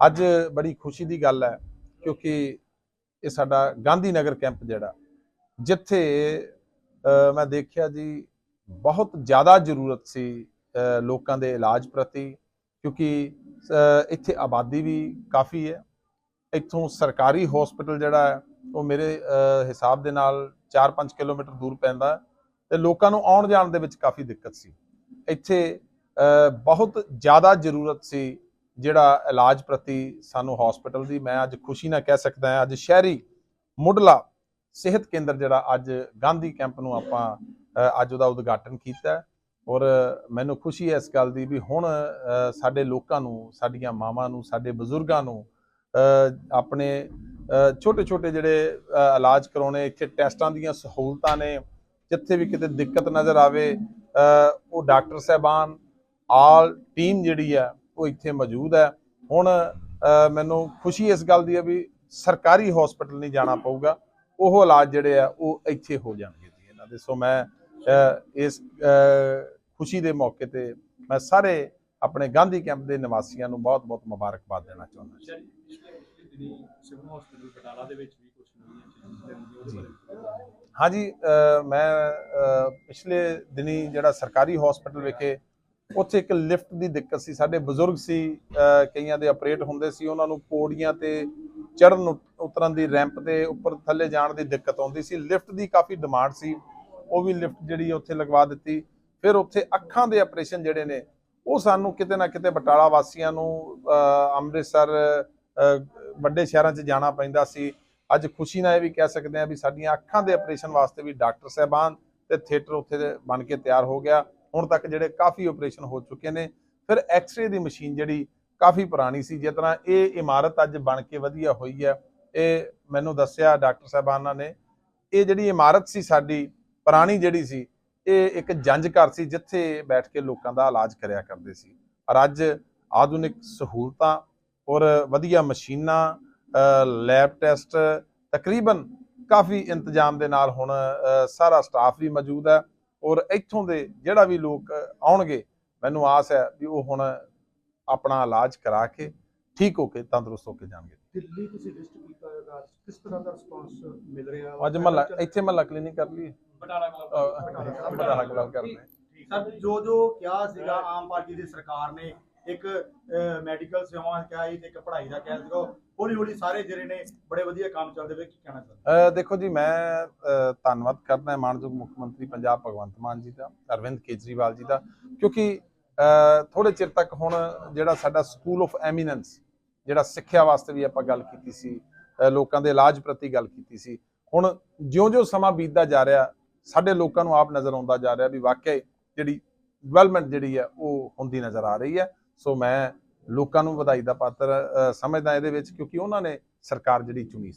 ਅੱਜ ਬੜੀ ਖੁਸ਼ੀ ਦੀ ਗੱਲ ਹੈ, ਕਿਉਂਕਿ ਇਹ ਸਾਡਾ ਗਾਂਧੀ ਨਗਰ ਕੈਂਪ ਜਿਹੜਾ, ਜਿੱਥੇ ਮੈਂ ਦੇਖਿਆ ਜੀ, ਬਹੁਤ ਜ਼ਿਆਦਾ ਜ਼ਰੂਰਤ ਸੀ ਲੋਕਾਂ ਦੇ ਇਲਾਜ ਪ੍ਰਤੀ, ਕਿਉਂਕਿ ਇੱਥੇ ਆਬਾਦੀ ਵੀ ਕਾਫੀ ਹੈ, ਇੱਥੋਂ ਸਰਕਾਰੀ ਹਸਪੀਟਲ ਜਿਹੜਾ ਹੈ ਉਹ ਮੇਰੇ ਹਿਸਾਬ ਦੇ ਨਾਲ 4-5 ਕਿਲੋਮੀਟਰ ਦੂਰ ਪੈਂਦਾ ਹੈ ਤੇ ਲੋਕਾਂ ਨੂੰ ਆਉਣ ਜਾਣ ਦੇ ਵਿੱਚ ਕਾਫੀ ਦਿੱਕਤ ਸੀ। ਇੱਥੇ ਬਹੁਤ ਜ਼ਿਆਦਾ ਜ਼ਰੂਰਤ ਸੀ ਜਿਹੜਾ ਇਲਾਜ ਪ੍ਰਤੀ ਸਾਨੂੰ ਹਸਪੀਟਲ ਦੀ। ਮੈਂ ਅੱਜ ਖੁਸ਼ੀ ਨਾਲ ਕਹਿ ਸਕਦਾ ਹਾਂ, ਅੱਜ ਸ਼ਹਿਰੀ ਮੁੱਢਲਾ ਸਿਹਤ ਕੇਂਦਰ ਜਿਹੜਾ ਅੱਜ ਗਾਂਧੀ ਕੈਂਪ ਨੂੰ ਆਪਾਂ ਅੱਜ ਉਹਦਾ ਉਦਘਾਟਨ ਕੀਤਾ ਔਰ ਮੈਨੂੰ ਖੁਸ਼ੀ ਹੈ ਇਸ ਗੱਲ ਦੀ ਵੀ ਹੁਣ ਸਾਡੇ ਲੋਕਾਂ ਨੂੰ, ਸਾਡੀਆਂ ਮਾਵਾਂ ਨੂੰ, ਸਾਡੇ ਬਜ਼ੁਰਗਾਂ ਨੂੰ ਆਪਣੇ ਛੋਟੇ ਛੋਟੇ ਜਿਹੜੇ ਇਲਾਜ ਕਰਾਉਣੇ, ਇੱਥੇ ਟੈਸਟਾਂ ਦੀਆਂ ਸਹੂਲਤਾਂ ਨੇ, ਜਿੱਥੇ ਵੀ ਕਿਤੇ ਦਿੱਕਤ ਨਜ਼ਰ ਆਵੇ ਉਹ ਡਾਕਟਰ ਸਾਹਿਬਾਨ, ਆਲ ਟੀਮ ਜਿਹੜੀ ਹੈ, ਉਹ ਇੱਥੇ ਮੌਜੂਦ ਹੈ। ਹੁਣ ਮੈਨੂੰ ਖੁਸ਼ੀ ਇਸ ਗੱਲ ਦੀ ਹੈ ਵੀ ਸਰਕਾਰੀ ਹਸਪੀਟਲ ਨਹੀਂ ਜਾਣਾ ਪਊਗਾ। ਉਹ ਇਲਾਜ ਜਿਹੜੇ ਆ, ਉਹ ਇੱਥੇ ਹੋ ਜਾਣਗੇ ਜੀ ਇਹਨਾਂ ਦੇ। ਸੋ ਮੈਂ ਇਸ ਖੁਸ਼ੀ ਦੇ ਮੌਕੇ ਤੇ ਮੈਂ ਸਾਰੇ ਆਪਣੇ ਗਾਂਧੀ ਕੈਂਪ ਦੇ ਨਿਵਾਸੀਆਂ ਨੂੰ ਬਹੁਤ-ਬਹੁਤ ਮੁਬਾਰਕਬਾਦ ਦੇਣਾ ਚਾਹੁੰਦਾ। ਸਿਵਲ ਹਸਪੀਟਲ ਬਟਾਲਾ ਦੇ ਵਿੱਚ ਵੀ ਕੁਝ ਨਵੀਆਂ ਚੀਜ਼ਾਂ ਉਹਦੇ ਬਾਰੇ ਹਾਂਜੀ ਮੈਂ ਪਿਛਲੇ ਦਿਨੀ ਜਿਹੜਾ ਸਰਕਾਰੀ ਹਸਪੀਟਲ ਵਿਖੇ ਉੱਥੇ ਇੱਕ ਲਿਫਟ ਦੀ ਦਿੱਕਤ ਸੀ। ਸਾਡੇ ਬਜ਼ੁਰਗ ਸੀ ਕਈਆਂ ਦੇ ਆਪਰੇਟ ਹੁੰਦੇ ਸੀ, ਉਹਨਾਂ ਨੂੰ ਪੌੜੀਆਂ ਤੇ ਚੜਨ ਉਤਰਨ ਦੀ ਰੈਂਪ ਤੇ ਉੱਪਰ ਥੱਲੇ ਜਾਣ ਦੀ ਦਿੱਕਤ ਆਉਂਦੀ ਸੀ। ਲਿਫਟ ਦੀ ਕਾਫੀ ਡਿਮਾਂਡ ਸੀ, ਉਹ ਵੀ ਲਿਫਟ ਜਿਹੜੀ ਉੱਥੇ ਲਗਵਾ ਦਿੱਤੀ। ਫਿਰ ਉੱਥੇ ਅੱਖਾਂ ਦੇ ਆਪਰੇਸ਼ਨ ਜਿਹੜੇ ਨੇ, ਉਹ ਸਾਨੂੰ ਕਿਤੇ ਨਾ ਕਿਤੇ ਬਟਾਲਾ ਵਾਸੀਆਂ ਨੂੰ ਅੰਮ੍ਰਿਤਸਰ ਵੱਡੇ ਸ਼ਹਿਰਾਂ 'ਚ ਜਾਣਾ ਪੈਂਦਾ ਸੀ। ਅੱਜ ਖੁਸ਼ੀ ਨਾਲ ਇਹ ਵੀ ਕਹਿ ਸਕਦੇ ਹਾਂ ਵੀ ਸਾਡੀਆਂ ਅੱਖਾਂ ਦੇ ਆਪਰੇਸ਼ਨ ਵਾਸਤੇ ਵੀ ਡਾਕਟਰ ਸਾਹਿਬਾਨ ਤੇ ਥੀਏਟਰ ਉੱਥੇ ਦੇ ਬਣ ਕੇ ਤਿਆਰ ਹੋ ਗਿਆ। ਹੁਣ ਤੱਕ ਜਿਹੜੇ ਕਾਫੀ ਆਪਰੇਸ਼ਨ ਹੋ ਚੁੱਕੇ ਨੇ। ਫਿਰ ਐਕਸ-ਰੇ ਦੀ ਮਸ਼ੀਨ ਜਿਹੜੀ ਕਾਫੀ ਪੁਰਾਣੀ ਸੀ। ਜਿਸ ਤਰ੍ਹਾਂ ਇਹ ਇਮਾਰਤ ਅੱਜ ਬਣ ਕੇ ਵਧੀਆ ਹੋਈ ਹੈ। ਇਹ ਮੈਨੂੰ ਦੱਸਿਆ ਡਾਕਟਰ ਸਾਹਿਬਾਨਾਂ ਨੇ। ਇਹ ਜਿਹੜੀ ਇਮਾਰਤ ਸੀ ਸਾਡੀ, ਪੁਰਾਣੀ ਜਿਹੜੀ ਸੀ, ਇਹ ਇੱਕ ਜੰਜ ਘਰ ਸੀ ਜਿੱਥੇ ਬੈਠ ਕੇ ਲੋਕਾਂ ਦਾ ਇਲਾਜ ਕਰਿਆ ਕਰਦੇ ਸੀ। ਔਰ ਅੱਜ ਆਧੁਨਿਕ ਸਹੂਲਤਾਂ ਔਰ ਵਧੀਆ ਮਸ਼ੀਨਾਂ ਲੈਬ ਟੈਸਟ ਤਕਰੀਬਨ ਕਾਫੀ ਇੰਤਜ਼ਾਮ ਦੇ ਨਾਲ ਹੁਣ ਸਾਰਾ ਸਟਾਫ ਵੀ ਮੌਜੂਦ ਹੈ ਔਰ ਇੱਥੋਂ ਦੇ ਜਿਹੜਾ ਵੀ ਲੋਕ ਆਉਣਗੇ ਮੈਨੂੰ ਆਸ ਹੈ ਵੀ ਉਹ ਹੁਣ ਆਪਣਾ ਇਲਾਜ ਕਰਾ ਕੇ ਠੀਕ ਹੋ ਕੇ ਤੰਦਰੁਸਤ ਹੋ ਕੇ ਜਾਣਗੇ। ਦਿੱਲੀ ਤੁਸੀਂ ਵਿਜ਼ਿਟ ਕੀਤਾ ਹੋਵੇਗਾ ਕਿਸ ਤਰ੍ਹਾਂ ਦਾ ਰਿਸਪੌਂਸ ਮਿਲ ਰਿਹਾ? ਅੱਜ ਮਹੱਲਾ ਇੱਥੇ ਮਹੱਲਾ ਕਲੀਨਿਕ ਕਰ ਲਈ ਬਟਾਲਾ ਕਲੱਬ ਬੜਾ ਗੱਲ ਕਰਦੇ ਸਰ ਜੋ ਜੋ ਕਿਹਾ ਸੀਗਾ ਆਮ ਪਾਰਟੀ ਦੀ ਸਰਕਾਰ ਨੇ ਇੱਕ ਮੈਡੀਕਲ ਸੇਵਾਵਾਂ ਕਿਹਾ ਸੀ ਤੇ ਇੱਕ ਪੜ੍ਹਾਈ ਦਾ ਕਿਹਾ ਸੀਗਾ। ਹੌਲੀ ਹੌਲੀ ਸਾਰੇ ਜਿਹੜੇ ਨੇ ਬੜੇ ਵਧੀਆ ਕੰਮ ਚੱਲਦੇ ਵੇ ਕੀ ਕਹਿਣਾ ਚਾਹੁੰਦੇ ਦੇਖੋ ਜੀ, ਮੈਂ ਧੰਨਵਾਦ ਕਰਦਾ ਮਾਨਯੋਗ ਮੁੱਖ ਮੰਤਰੀ ਪੰਜਾਬ ਭਗਵੰਤ ਮਾਨ ਜੀ ਦਾ, ਅਰਵਿੰਦ ਕੇਜਰੀਵਾਲ ਜੀ ਦਾ, ਕਿਉਂਕਿ ਥੋੜੇ ਚਿਰ ਤੱਕ ਹੁਣ ਜਿਹੜਾ ਸਾਡਾ ਸਕੂਲ ਆਫ ਐਮੀਨੈਂਸ ਜਿਹੜਾ ਸਿੱਖਿਆ ਵਾਸਤੇ ਵੀ ਆਪਾਂ ਗੱਲ ਕੀਤੀ ਸੀ ਲੋਕਾਂ ਦੇ ਇਲਾਜ ਪ੍ਰਤੀ ਗੱਲ ਕੀਤੀ ਸੀ, ਹੁਣ ਜਿਉਂ-ਜਿਉਂ ਸਮਾਂ ਬੀਤਦਾ ਜਾ ਰਿਹਾ, ਸਾਡੇ ਲੋਕਾਂ ਨੂੰ ਆਪ ਨਜ਼ਰ ਆਉਂਦਾ ਜਾ ਰਿਹਾ ਵੀ ਵਾਕਿਆ ਜਿਹੜੀ ਡਿਵੈਲਪਮੈਂਟ ਜਿਹੜੀ ਹੈ, ਉਹ ਹੁੰਦੀ ਨਜ਼ਰ ਆ ਰਹੀ ਹੈ। ਸੋ ਮੈਂ ਲੋਕਾਂ ਨੂੰ ਵਧਾਈ ਦਾ ਪਾਤਰ ਸਮਝਦਾ ਇਹਦੇ ਵਿੱਚ ਕਿਉਂਕਿ ਉਹਨਾਂ ਨੇ ਸਰਕਾਰ ਜਿਹੜੀ ਚੁਣੀ ਸੀ।